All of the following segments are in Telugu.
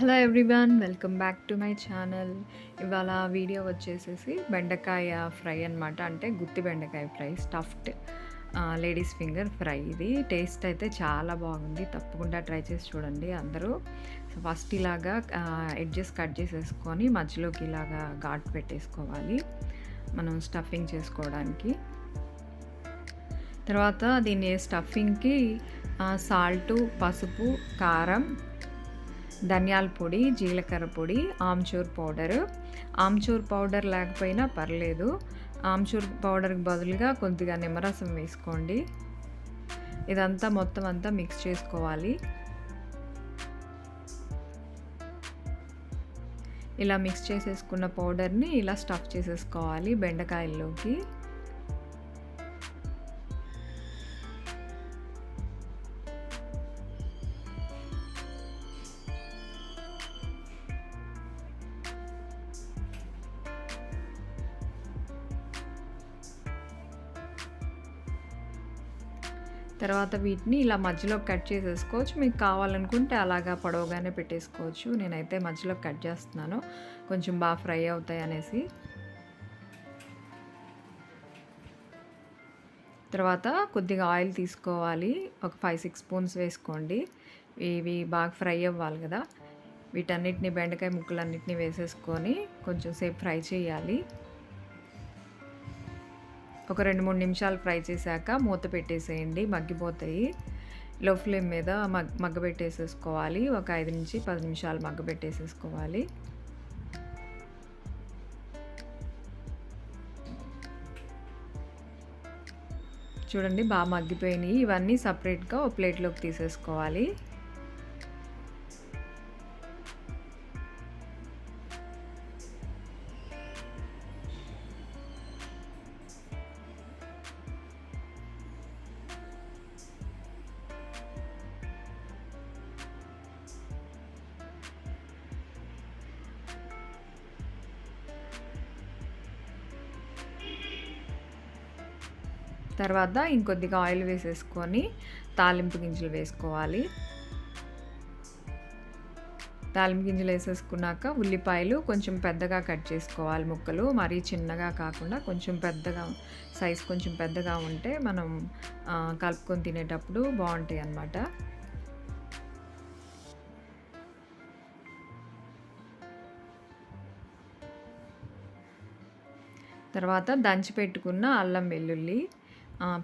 Hello everyone welcome back to my channel ఇవాళ వీడియో వచ్చేసేసి బెండకాయ ఫ్రై అనమాట అంటే గుత్తి బెండకాయ fry stuffed ladies finger fry ఇది టేస్ట్ అయితే చాలా బాగుంది. తప్పకుండా ట్రై చేసి చూడండి అందరూ. సో ఫస్ట్ ఇలాగా ఎడ్జెస్ కట్ చేసేసుకొని మధ్యలోకి ఇలాగా ఘాట్ పెట్టేసుకోవాలి. మనం స్టఫింగ్ చేసుకోవడానికి. తర్వాత దీన్ని స్టఫింగ్కి సాల్టు పసుపు కారం ధనియాల పొడి జీలకర్ర పొడి ఆమ్చూర్ పౌడరు. ఆమ్చూర్ పౌడర్ లేకపోయినా పర్లేదు. ఆమ్చూర్ పౌడర్కి బదులుగా కొద్దిగా నిమ్మరసం వేసుకోండి. ఇదంతా మొత్తం అంతా మిక్స్ చేసుకోవాలి. ఇలా మిక్స్ చేసేసుకున్న పౌడర్ని ఇలా స్టఫ్ చేసేసుకోవాలి బెండకాయల్లోకి. తర్వాత వీటిని ఇలా మధ్యలో కట్ చేసేసుకోవచ్చు. మీకు కావాలనుకుంటే అలాగా పొడవుగానే పెట్టేసుకోవచ్చు. నేనైతే మధ్యలో కట్ చేస్తున్నాను. కొంచెం బాగా ఫ్రై అవుతాయి అనేసి. తర్వాత కొద్దిగా ఆయిల్ తీసుకోవాలి. ఒక ఫైవ్ సిక్స్ స్పూన్స్ వేసుకోండి. ఇవి బాగా ఫ్రై అవ్వాలి కదా. వీటన్నిటిని బెండకాయ ముక్కలన్నిటిని వేసేసుకొని కొంచెం సేపు ఫ్రై చేయాలి. ఒక రెండు మూడు నిమిషాలు ఫ్రై చేశాక మూత పెట్టేసేయండి మగ్గిపోతాయి. లో ఫ్లేమ్ మీద మగ్ మగ్గబెట్టేసేసుకోవాలి ఒక ఐదు నుంచి పది నిమిషాలు మగ్గబెట్టేసేసుకోవాలి చూడండి బాగా మగ్గిపోయినాయి. ఇవన్నీ సపరేట్గా ఒక ప్లేట్లోకి తీసేసుకోవాలి. తర్వాత ఇంకొద్దిగా ఆయిల్ వేసేసుకొని తాలింపు గింజలు వేసుకోవాలి. తాలింపు గింజలు వేసేసుకున్నాక ఉల్లిపాయలు కొంచెం పెద్దగా కట్ చేసుకోవాలి ముక్కలు. మరీ చిన్నగా కాకుండా కొంచెం పెద్దగా సైజ్ కొంచెం పెద్దగా ఉంటే మనం కలుపుకొని తినేటప్పుడు బాగుంటాయి అన్నమాట. తర్వాత దంచి పెట్టుకున్న అల్లం వెల్లుల్లి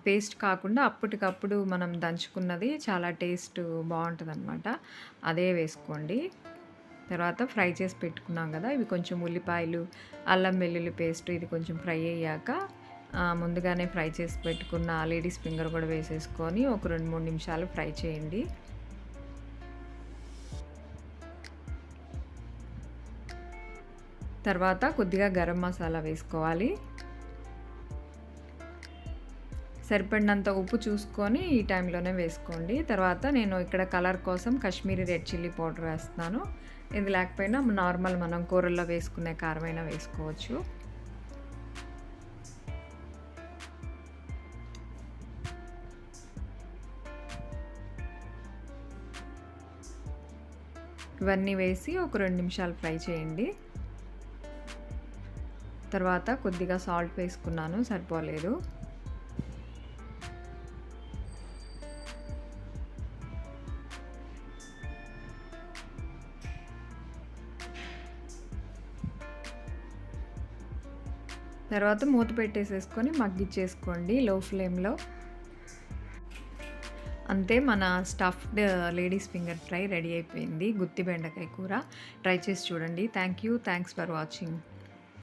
పేస్ట్ కాకుండా అప్పటికప్పుడు మనం దంచుకున్నది చాలా టేస్ట్ బాగుంటుంది అనమాట అదే వేసుకోండి. తర్వాత ఫ్రై చేసి పెట్టుకున్నాం కదా ఇవి కొంచెం ఉల్లిపాయలు అల్లం వెల్లుల్లి పేస్ట్ ఇది కొంచెం ఫ్రై అయ్యాక ముందుగానే ఫ్రై చేసి పెట్టుకున్న లేడీస్ ఫింగర్ కూడా వేసేసుకొని ఒక రెండు మూడు నిమిషాలు ఫ్రై చేయండి. తర్వాత కొద్దిగా గరం మసాలా వేసుకోవాలి. సరిపడినంత ఉప్పు చూసుకొని ఈ టైంలోనే వేసుకోండి. తర్వాత నేను ఇక్కడ కలర్ కోసం కాశ్మీరీ రెడ్ చిల్లీ పౌడర్ వేస్తున్నాను. ఇది లేకపోయినా నార్మల్ మనం కూరల్లో వేసుకునే కారమైనా వేసుకోవచ్చు. ఇవన్నీ వేసి ఒక రెండు నిమిషాలు ఫ్రై చేయండి. తర్వాత కొద్దిగా సాల్ట్ వేసుకున్నాను సరిపోలేదు. తర్వాత మూత పెట్టేసేసుకొని మగ్గిచ్చేసుకోండి లో ఫ్లేమ్లో. అంతే మన stuffed ladies finger fry ready అయిపోయింది. గుత్తి బెండకాయ కూర. ట్రై చేసి చూడండి. Thank you. Thanks for watching.